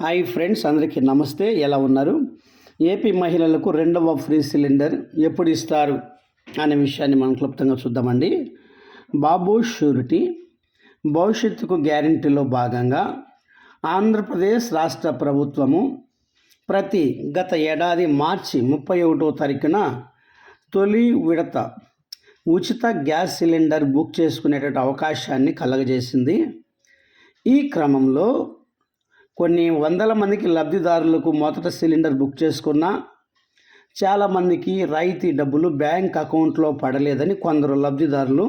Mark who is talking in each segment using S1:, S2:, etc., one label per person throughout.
S1: Hi friends అందరికీ నమస్తే. ఎలా ఉన్నారు? ఏపీ మహిళలకు రెండవ ఫ్రీ సిలిండర్ ఎప్పుడు ఇస్తారు అనే విషయాన్ని మనం క్లుప్తంగా చూద్దామండి. బాబు షూరిటీ భవిష్యత్తుకు గ్యారంటీలో భాగంగా ఆంధ్రప్రదేశ్ రాష్ట్ర ప్రభుత్వము ప్రతి గత ఏడాది మార్చి ముప్పై ఒకటో తారీఖున తొలి విడత ఉచిత గ్యాస్ సిలిండర్ బుక్ చేసుకునేటటువంటి అవకాశాన్ని కలగజేసింది. ఈ క్రమంలో కొన్ని వందల మందికి లబ్ధిదారులకు మొదట సిలిండర్ బుక్ చేసుకున్న చాలామందికి రాయితీ డబ్బులు బ్యాంక్ అకౌంట్లో పడలేదని కొందరు లబ్ధిదారులు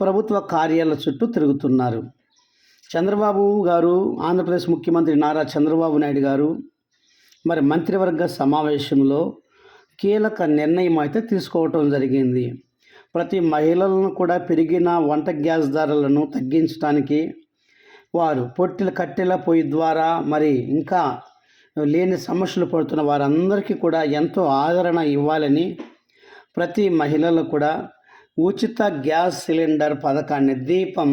S1: ప్రభుత్వ కార్యాలయ చుట్టూ తిరుగుతున్నారు. చంద్రబాబు గారు ఆంధ్రప్రదేశ్ ముఖ్యమంత్రి నారా చంద్రబాబు నాయుడు గారు మరి మంత్రివర్గ సమావేశంలో కీలక నిర్ణయం అయితే తీసుకోవటం జరిగింది. ప్రతి మహిళలను కూడా పెరిగిన వంట గ్యాస్ ధరలను తగ్గించడానికి వారు పొట్టెల కట్టెల పొయ్యి ద్వారా మరి ఇంకా లేని సమస్యలు పడుతున్న వారందరికీ కూడా ఎంతో ఆదరణ ఇవ్వాలని ప్రతి మహిళలు కూడా ఉచిత గ్యాస్ సిలిండర్ పథకాన్ని దీపం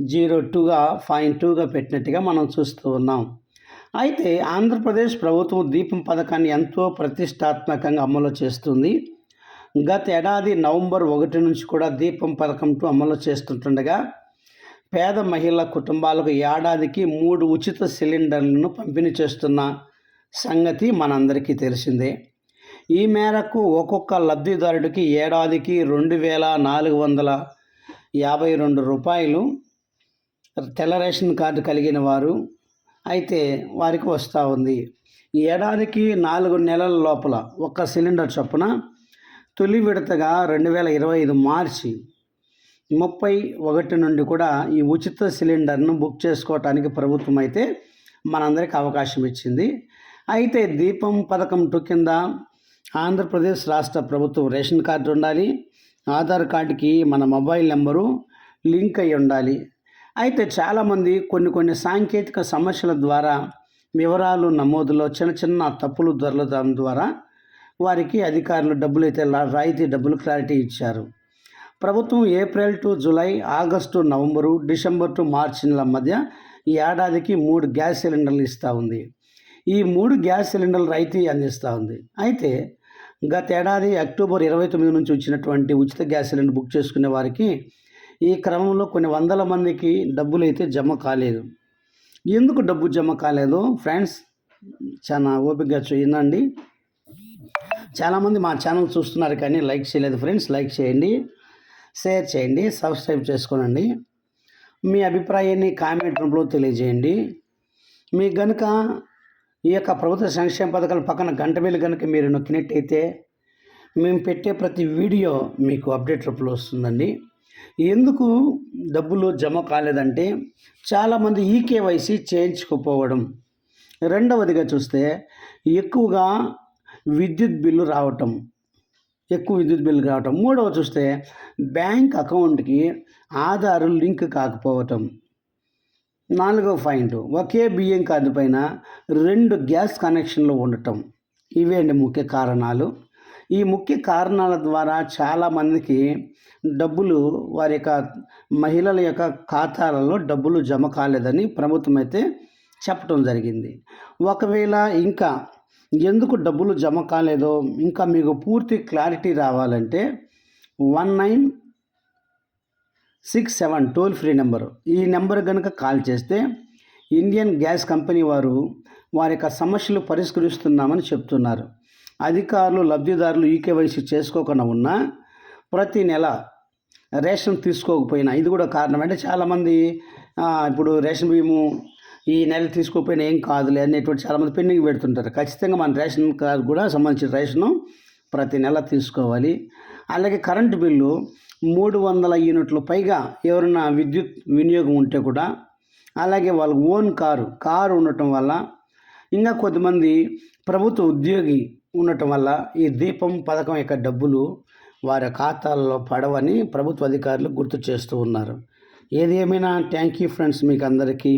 S1: జీరో టూగా పాయింట్ టూగా పెట్టినట్టుగా మనం చూస్తూ ఉన్నాం. అయితే ఆంధ్రప్రదేశ్ ప్రభుత్వం దీపం పథకాన్ని ఎంతో ప్రతిష్టాత్మకంగా అమలు చేస్తుంది. గత ఏడాది నవంబర్ ఒకటి నుంచి కూడా దీపం పథకం అమలు చేస్తుంటుండగా పేద మహిళల కుటుంబాలకు ఏడాదికి మూడు ఉచిత సిలిండర్లను పంపిణీ చేస్తున్న సంగతి మనందరికీ తెలిసిందే. ఈ మేరకు ఒక్కొక్క లబ్ధిదారుడికి ఏడాదికి రెండు వేల నాలుగు వందల యాభై రెండు రూపాయలు తెల్ల రేషన్ కార్డు కలిగిన వారు అయితే వారికి వస్తూ ఉంది. ఏడాదికి నాలుగు నెలల లోపల ఒక్క సిలిండర్ చొప్పున తొలి విడతగా రెండు వేల ఇరవై ఐదు మార్చి ముప్పై ఒకటి నుండి కూడా ఈ ఉచిత సిలిండర్ను బుక్ చేసుకోవటానికి ప్రభుత్వం అయితే మనందరికీ అవకాశం ఇచ్చింది. అయితే దీపం పథకం టూ కింద ఆంధ్రప్రదేశ్ రాష్ట్ర ప్రభుత్వం రేషన్ కార్డు ఉండాలి ఆధార్ కార్డుకి మన మొబైల్ నెంబరు లింక్ అయి ఉండాలి. అయితే చాలామంది కొన్ని కొన్ని సాంకేతిక సమస్యల ద్వారా వివరాలు నమోదులో చిన్న చిన్న తప్పులు దొరలడం ద్వారా వారికి అధికారులు డబ్బులు అయితే రాయితీ డబ్బులు క్లారిటీ ఇచ్చారు. ప్రభుత్వం April to July August November December to March నెల మధ్య ఈ ఏడాదికి మూడు గ్యాస్ సిలిండర్లు ఇస్తూ ఉంది. ఈ మూడు గ్యాస్ సిలిండర్లు రైతు అందిస్తూ ఉంది. అయితే గతేడాది అక్టోబర్ ఇరవై తొమ్మిది నుంచి వచ్చినటువంటి ఉచిత గ్యాస్ సిలిండర్ బుక్ చేసుకునే వారికి ఈ క్రమంలో కొన్ని వందల మందికి డబ్బులు అయితే జమ కాలేదు. ఎందుకు డబ్బు జమ కాలేదు? ఫ్రెండ్స్ చాలా ఓపికగా చూయండి చాలామంది మా ఛానల్ చూస్తున్నారు కానీ లైక్ చేయలేదు. ఫ్రెండ్స్ లైక్ చేయండి. షేర్ చేయండి సబ్స్క్రైబ్ చేసుకోనండి. మీ అభిప్రాయాన్ని కామెంట్ రూపంలో తెలియజేయండి. మీ గనుక ఈ యొక్క ప్రభుత్వ సంక్షేమ పథకాల పక్కన గంట వేలు కనుక మీరు నొక్కినట్టయితే మేము పెట్టే ప్రతి వీడియో మీకు అప్డేట్ రూపంలో వస్తుందండి. ఎందుకు డబ్బులు జమ కాలేదంటే చాలామంది ఈకేవైసీ చేయించుకోపోవడం. రెండవదిగా చూస్తే ఎక్కువగా విద్యుత్ బిల్లు రావటం. ఎక్కువ విద్యుత్ బిల్లు రావటం. మూడవ చూస్తే బ్యాంక్ అకౌంట్కి ఆధార్ లింక్ కాకపోవటం. నాలుగవ పాయింట్ ఒకే బియ్యం కార్డు పైన రెండు గ్యాస్ కనెక్షన్లు ఉండటం. ఇవే అండి ముఖ్య కారణాలు. ఈ ముఖ్య కారణాల ద్వారా చాలామందికి డబ్బులు వారి యొక్క మహిళల యొక్క ఖాతాలలో డబ్బులు జమ కాలేదని ప్రభుత్వం అయితే చెప్పడం జరిగింది. ఒకవేళ ఇంకా ఎందుకు డబ్బులు జమ కాలేదో ఇంకా మీకు పూర్తి క్లారిటీ రావాలంటే one nine six seven toll free number. ఈ నెంబర్ కనుక కాల్ చేస్తే ఇండియన్ గ్యాస్ కంపెనీ వారు వారి యొక్క సమస్యలు పరిష్కరిస్తున్నామని చెప్తున్నారు. అధికారులు లబ్ధిదారులు ఈకేవైసీ చేసుకోకుండా ఉన్నా ప్రతి నెల రేషన్ తీసుకోకపోయినా ఇది కూడా కారణం. అంటే చాలామంది ఇప్పుడు రేషన్ బియ్యము ఈ నెల తీసుకోకపోయినా ఏం కాదులే అనేటువంటి చాలామంది పెండింగ్ పెడుతుంటారు. ఖచ్చితంగా మన రేషన్ కార్డు కూడా సంబంధించిన రేషను ప్రతి నెల తీసుకోవాలి. అలాగే కరెంటు బిల్లు మూడు వందల యూనిట్లు పైగా ఎవరైనా విద్యుత్ వినియోగం ఉంటే కూడా అలాగే వాళ్ళ ఓన్ కారు కారు ఉండటం వల్ల ఇంకా కొద్దిమంది ప్రభుత్వ ఉద్యోగి ఉండటం వల్ల ఈ దీపం పథకం యొక్క డబ్బులు వారి ఖాతాల్లో పడవని ప్రభుత్వ అధికారులు గుర్తు చేస్తూ ఉన్నారు. ఏది ఏమైనా థ్యాంక్ యూ ఫ్రెండ్స్ మీకు అందరికీ